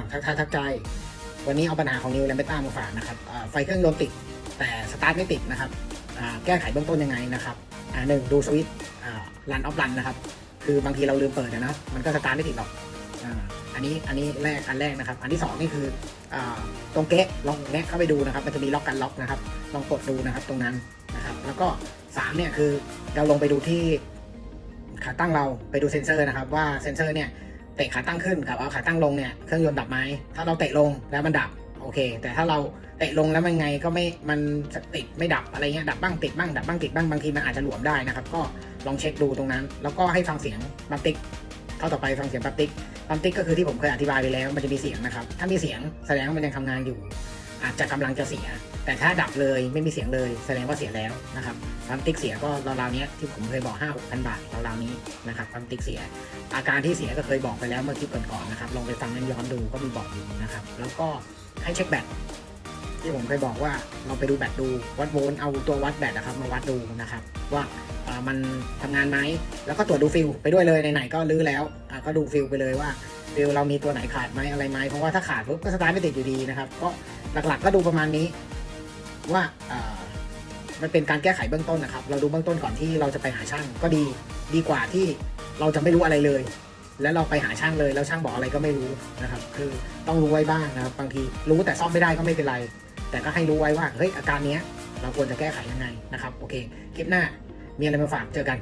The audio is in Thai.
าทักทายทักใจ วันนี้เอาปัญหาของนิวแลมเบต้ามาฝากนะครับไฟเครื่องยนต์ติดแต่สตาร์ทไม่ติดนะครับแก้ไขเบื้องต้นยังไงนะครับอ่าหนึ่งดูสวิตช์รันออฟรันนะครับ คือบางทีเราลืมเปิดอะนะมันก็สตาร์ทไม่ติดหรอกอันนี้อันนี้แรกอันแรกนะครับ อันที่สองนี่คืออตรงเก๊ะลองแงะเข้าไปดูนะครับ มันจะมีล็อกกันล็อกนะครับ ลองกดดูนะครับตรงนั้นนะครับ แล้วก็สามเนี่ยคือเราลงไปดูที่ขาตั้งเราไปดูเซ็นเซอร์นะครับ ว่าเซ็นเซอร์เนี่ย ตะขาตั้งขึ้นกับเอาขาตั้งลงเนี่ยเครื่องยนต์ดับไหมถ้าเราเตะลงแล้วมันดับโอเค แต่ถ้าเราเตะลงแล้วมันไงก็ไม่มันติดไม่ดับอะไรเงี้ยดับบ้างติดบ้างดับบ้างติดบ้างบางทีมันอาจจะหลวมได้นะครับก็ลองเช็คดูตรงนั้น แล้วก็ให้ฟังเสียงบัมติ๊กเข้าต่อไปฟังเสียงบัมติ๊กบัมติ๊กก็คือที่ผมเคยอธิบายไปแล้วมันจะมีเสียงนะครับถ้ามีเสียงแสดงว่ามันยังทำงานอยู่ อาจจะกำลังจะเสีย แต่ถ้าดับเลยไม่มีเสียงเลยแสดงว่าเสียแล้วนะครับปั๊มติ๊กเสียก็ราวๆเนี้ยที่ผมเคยบอก 5 6 0 0บาทราวๆนี้นะครับปั๊มติ๊กเสีย อาการที่เสียก็เคยบอกไปแล้วเมื่อคลิปก่อนๆนะครับลองไปฟังนั่นย้อนดูก็มีบอกอยู่นะครับ แล้วก็ให้เช็คแบตที่ผมเคยบอกว่าเราไปดูแบตดูวัดโวลต์เอาตัววัดแบตนะครับมาวัดดูนะครับ ว่ามันทำงานไหมแล้วก็ตรวจดูฟิลไปด้วยเลยไหนๆก็รื้อแล้วก็ดูฟิลไปเลยว่าฟิลเรามีตัวไหนขาดไหมอะไรไหมเพราะว่าถ้าขาดปุ๊บก็สตาร์ทไม่ติดอยู่ดีนะครับก็หลักๆก็ดูประมาณนี้ ว่ามันเป็นการแก้ไขเบื้องต้นนะครับ เราดูเบื้องต้นก่อนที่เราจะไปหาช่างก็ดีดีกว่าที่เราจะไม่รู้อะไรเลย แล้วเราไปหาช่างเลยแล้วช่างบอกอะไรก็ไม่รู้นะครับ คือต้องรู้ไว้บ้างนะครับ บางทีรู้แต่ซ่อมไม่ได้ก็ไม่เป็นไร แต่ก็ให้รู้ไว้ว่าเฮ้ยอาการเนี้ยเราควรจะแก้ไขยังไงนะครับโอเคคลิปหน้ามีอะไรมาฝากเจอกัน